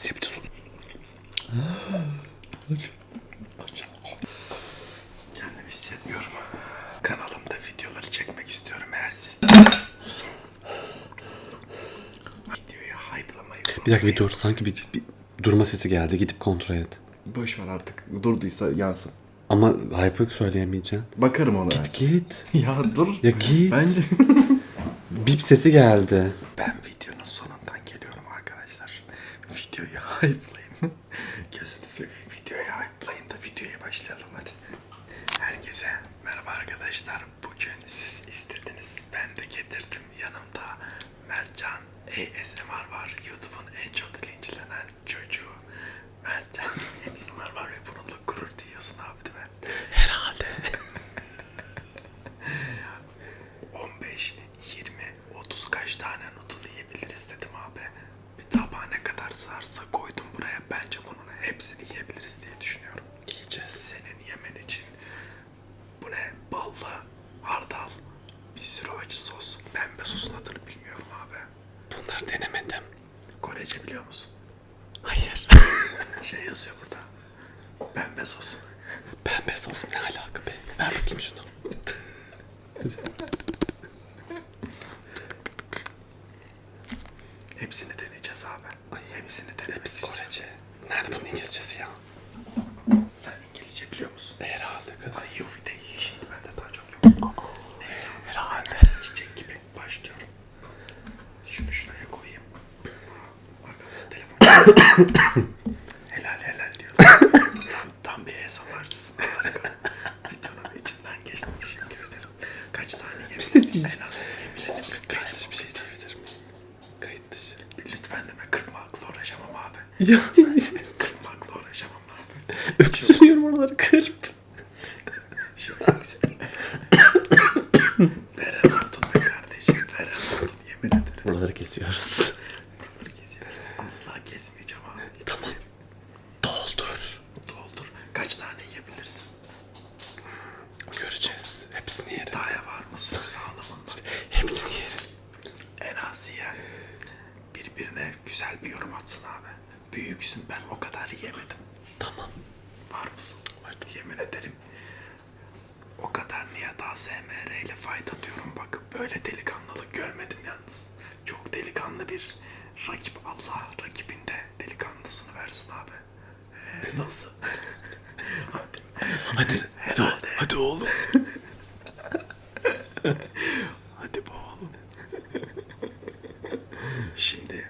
Siz yapıyorsunuz. Kendimi hissetmiyorum. Kanalımda videoları çekmek istiyorum eğer siz de... Videoyu hype'lamayı Bir dakika bir dur sanki bir, bir durma sesi geldi gidip kontrol et. Boş ver artık durduysa yansın. Ama hype yok söyleyemeyeceğim. Bakarım ona. Git git. ya dur. Ya git. Bence. Bip sesi geldi. type. ダメ。mısın abi? Büyüksün ben o kadar yemedim. Tamam. Var mısın? Var. Yemin ederim. O kadar niye daha SMR ile fayda diyorum bak. Böyle delikanlılık görmedim yalnız. Çok delikanlı bir rakip. Allah rakibinde delikanlısını versin abi. Ee, nasıl? hadi. Hadi. Hadi, hadi, hadi oğlum. hadi oğlum. Şimdi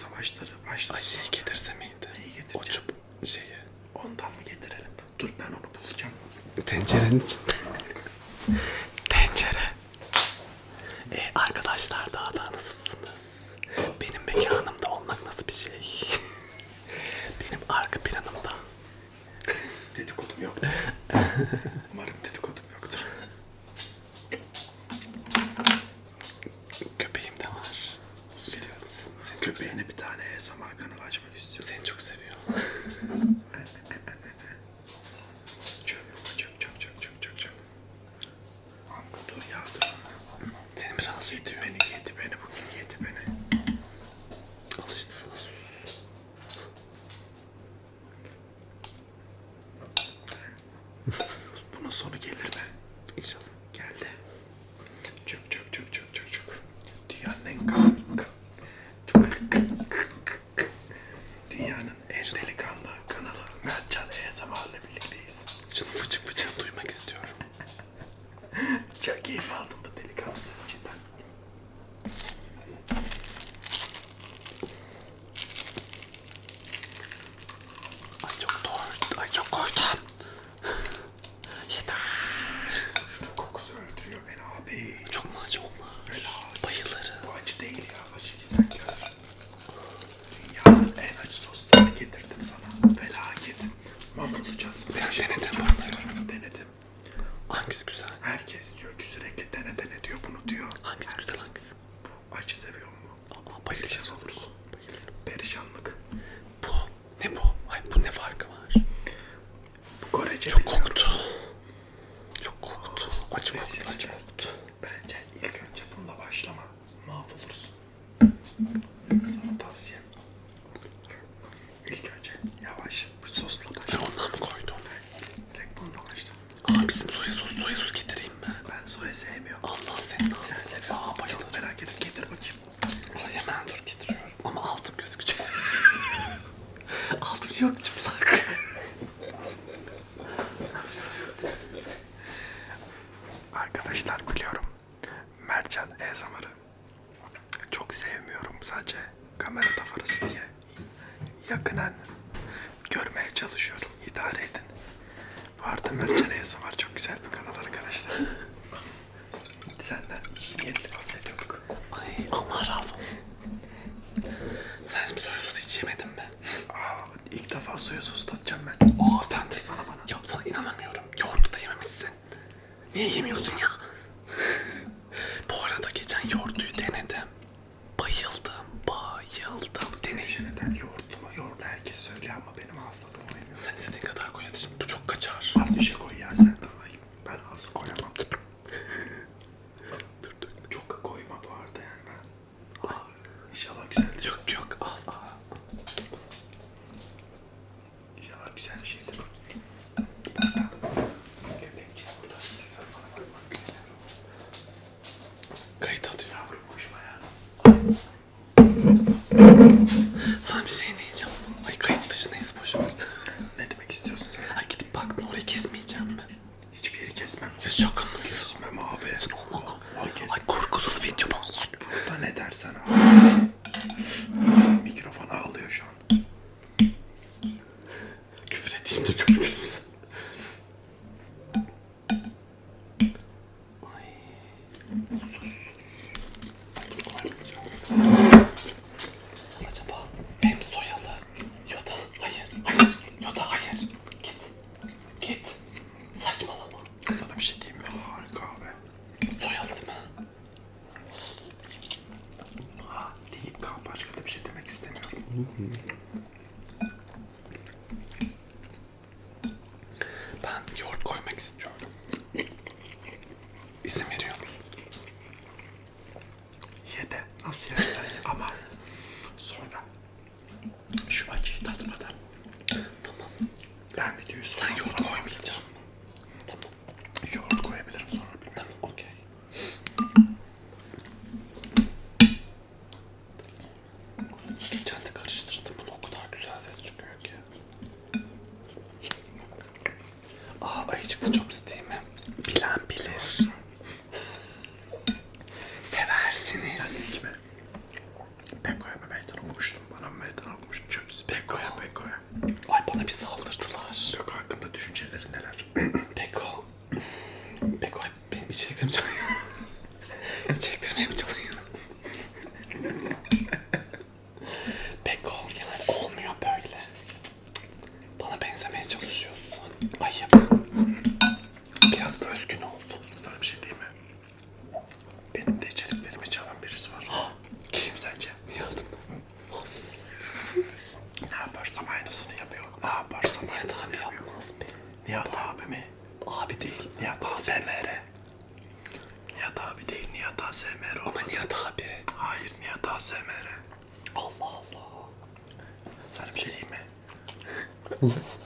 savaşları başlasın. Ayıyı getirse miydi? Neyi O getireceğim? çup şeyi. Ondan mı getirelim? Dur ben onu bulacağım. E, tencerenin içinde. Tencere. E, arkadaşlar daha da nasılsınız? Benim mekanımda olmak nasıl bir şey? Benim arka planımda. Dedikodum yok. Umarım dedikodu keyif aldım bu delikanlı sen içinden. Tavsiye. いい夢をつん。Şu acıyı tatmadan. Tamam. Ben videoyu sonra yoruma koymayayım. yap. Biraz özgün oldu. Sana bir şey diyeyim mi? Benim de içeriklerimi çalan birisi var. Kim sence? Nihat'ım. ne yaparsam aynısını yapıyor. Ne yaparsam Nihat aynısını abi yapıyor. yapmaz be. Nihat abi mi? Abi değil. Nihat ASMR. Nihat abi değil, Nihat ASMR. Ama Nihat abi. Hayır, Nihat ASMR. Allah Allah. Sana bir şey diyeyim mi?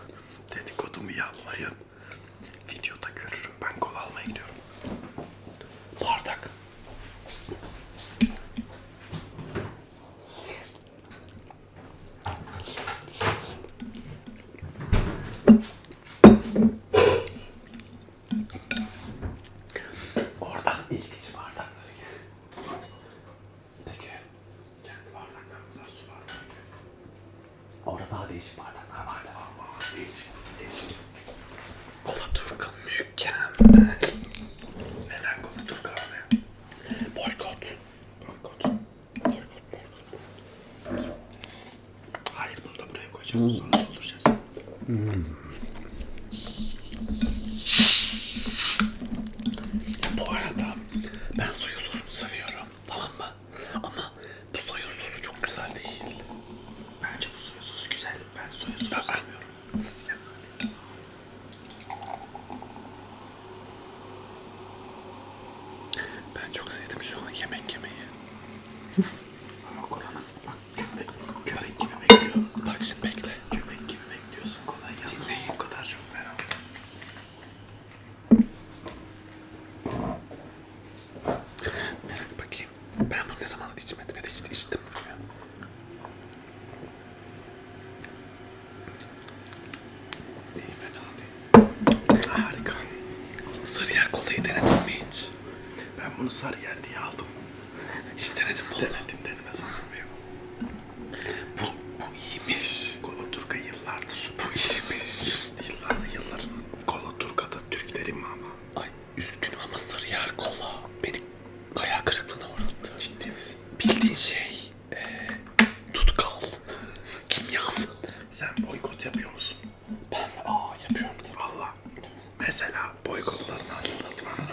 Mesela boykotlarını anlat bana.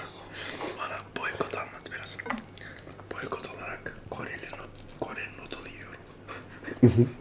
Bana boykot anlat biraz. Boykot olarak Koreli, Koreli noodle yiyorum.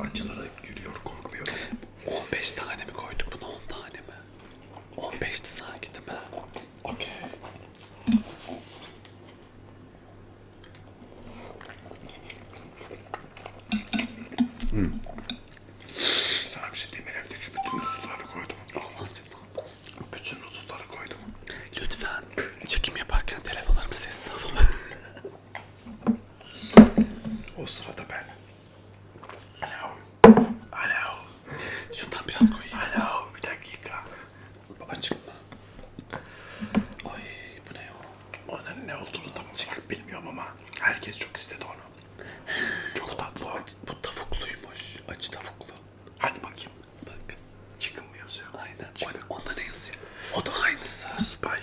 Acılara yürüyor korkmuyor. 15 tane mi koyduk buna?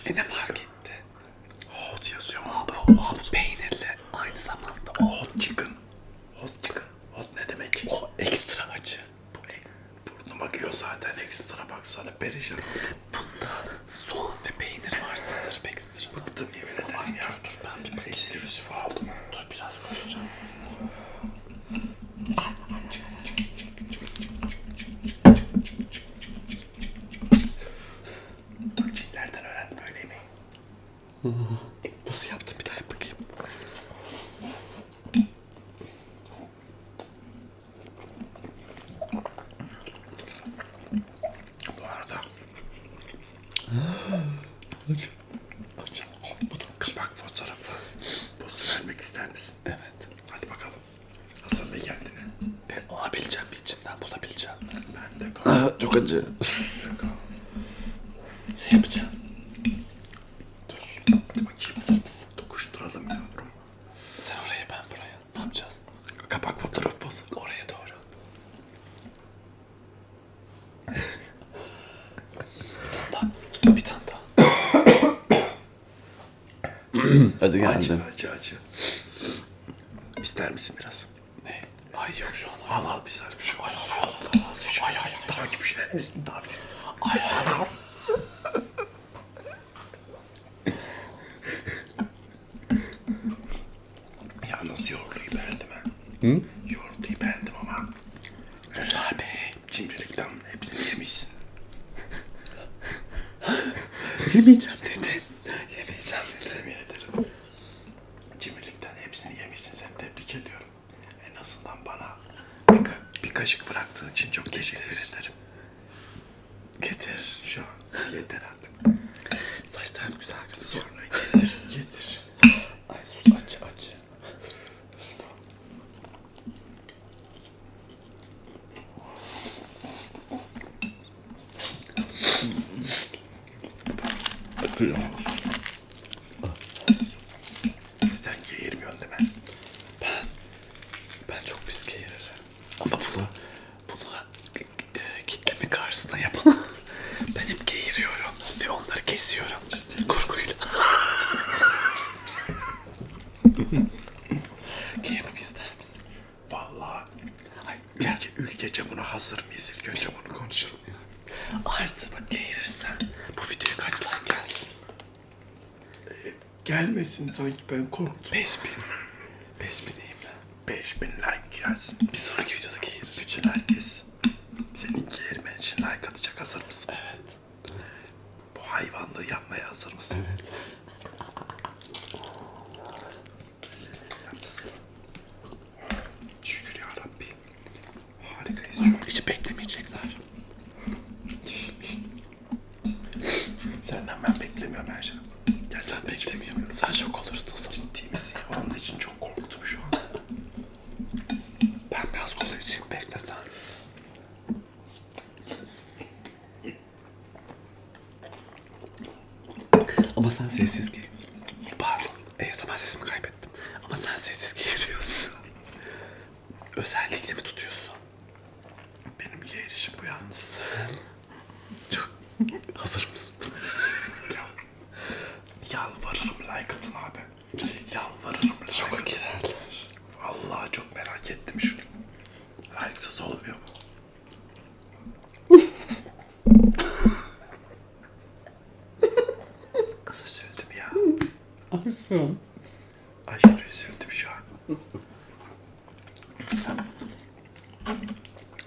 Cinemark. sorusu vermek ister misin? Evet. Hadi bakalım. Hasan Bey kendini. E, alabileceğim mi içinden bulabileceğim? Ben de kal. Çok acı. Ben de kal. Şey yapacağım. Dur. Hadi bakayım hazır mısın? Dokuşturalım yavrum. Sen oraya ben buraya. Ne yapacağız? Kapak fotoğraf pozu. Oraya doğru. bir tane daha. Bir tane daha. Acı geldi. Acı. Hı? Yoğurtluyu beğendim ama. Güzel be. Cimrilikten hepsini yemişsin. Yemeyeceğim. takip ben korktum. Besbir.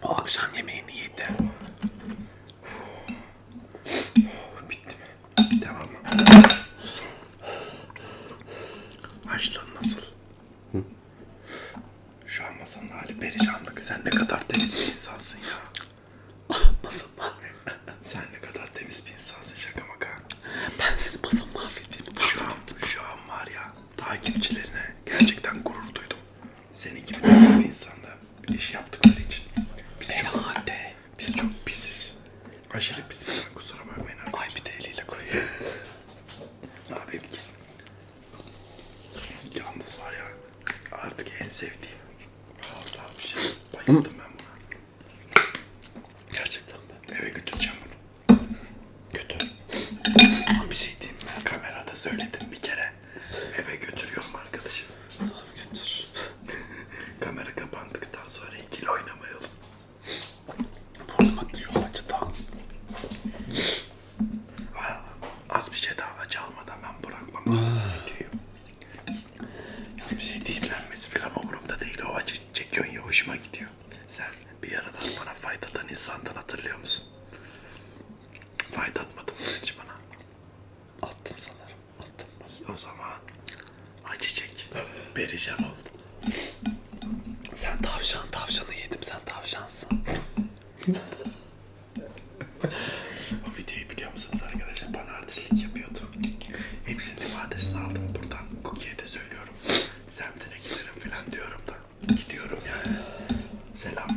Akşam yemeğini yedi. söyledi. aldım buradan. Cookie'ye de söylüyorum. Semtine giderim falan diyorum da. Gidiyorum yani. Selam